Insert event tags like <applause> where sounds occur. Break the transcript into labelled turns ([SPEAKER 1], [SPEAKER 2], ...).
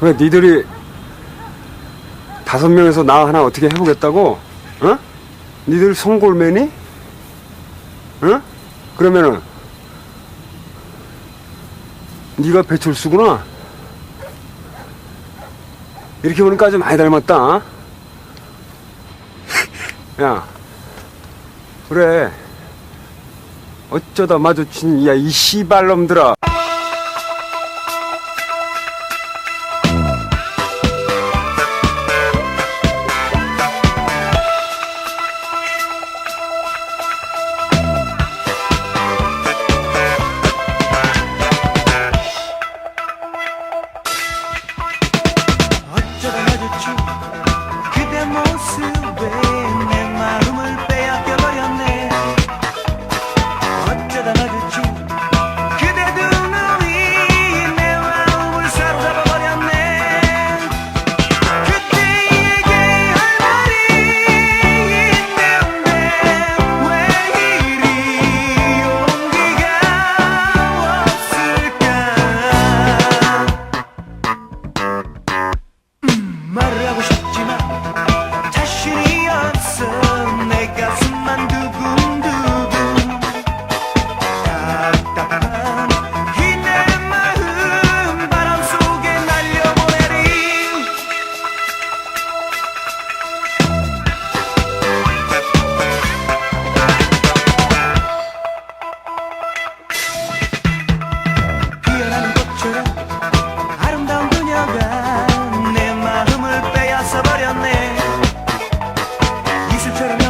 [SPEAKER 1] 그래 니들이 다섯 명에서 나 하나 어떻게 해보겠다고? 어? 니들 송골매니? 어? 그러면은 니가 배철수구나. 이렇게 보니까 좀 많이 닮았다. <laughs> 야, 그래. 어쩌다 마주친 야 이 씨발놈들아.
[SPEAKER 2] should try to